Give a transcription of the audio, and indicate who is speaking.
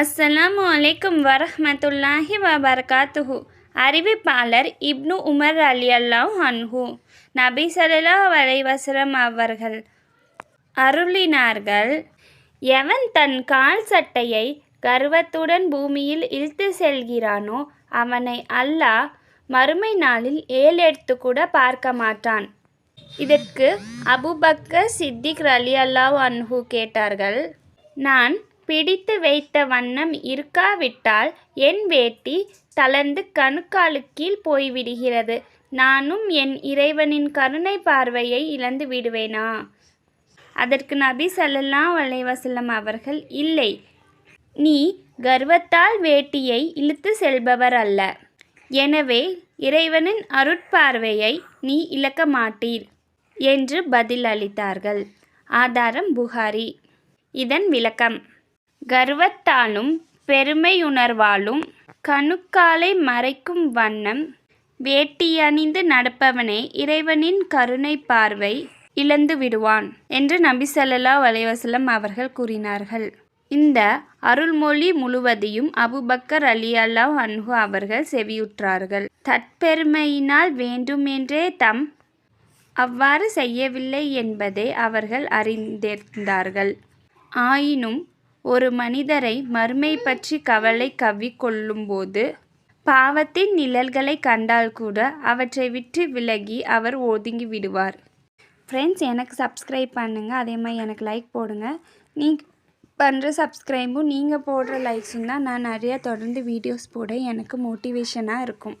Speaker 1: அஸ்ஸலாம் அலைக்கும் வரஹமத்துல்லாஹி வபரகாத்துஹு அறிவிப்பாளர் இப்னு உமர் அலி அல்லாஹ் அன்ஹு நபி ஸல்லல்லாஹு வலைவசரம் அவர்கள் அருளினார்கள் எவன் தன் கால் சட்டையை கர்வத்துடன் பூமியில் இழுத்து செல்கிறானோ அவனை அல்லாஹ் மறுமை நாளில் ஏழெடுத்து கூட பார்க்க மாட்டான். இதற்கு அபுபக்க சித்திக் ரலி அல்லாஹ் அன்ஹு கேட்டார்கள் நான் பிடித்து வைத்த வண்ணம் இருக்காவிட்டால் என் வேட்டி தளர்ந்து கணுக்காலு கீழ் போய்விடுகிறது. நானும் என் இறைவனின் கருணை பார்வையை இழந்து விடுவேனா? அதற்கு நபி சல்லல்லா வலைவசல்லம் அவர்கள் இல்லை நீ கர்வத்தால் வேட்டியை இழுத்து செல்பவர் அல்ல. எனவே இறைவனின் அருட்பார்வையை நீ இழக்க மாட்டீர் என்று பதில் அளித்தார்கள் ஆதாரம் புகாரி. இதன் விளக்கம். கர்வத்தாலும் பெருமையுணர்வாலும் கணுக்காலை மறைக்கும் வண்ணம் வேட்டியணிந்து நடப்பவனே இறைவனின் கருணை பார்வை இழந்து விடுவான் என்று நபி ஸல்லல்லாஹு அலைஹி அவர்கள் கூறினார்கள். இந்த அருள்மொழி முழுவதையும் அபுபக்கர் அலி அல்லாஹ் அன்ஹு அவர்கள் செவியுற்றார்கள். தற்பெருமையினால் வேண்டுமென்றே தம் அவ்வாறு செய்யவில்லை என்பதை அவர்கள் அறிந்திருந்தார்கள். ஆயினும் ஒரு மனிதரை மறுமை பற்றி கவலை கவ்விக்கொள்ளும்போது பாவத்தின் நிழல்களை கண்டால் கூட அவற்றை விட்டு விலகி அவர் ஒதுங்கி விடுவார். ஃப்ரெண்ட்ஸ் எனக்கு சப்ஸ்கிரைப் பண்ணுங்கள் அதே மாதிரி எனக்கு லைக் போடுங்க. நீங்கள் பண்ணுற சப்ஸ்கிரைபும் நீங்கள் போடுற லைக்ஸும் தான் நான் நிறையா தொடர்ந்து வீடியோஸ் போட எனக்கு மோட்டிவேஷனாக இருக்கும்.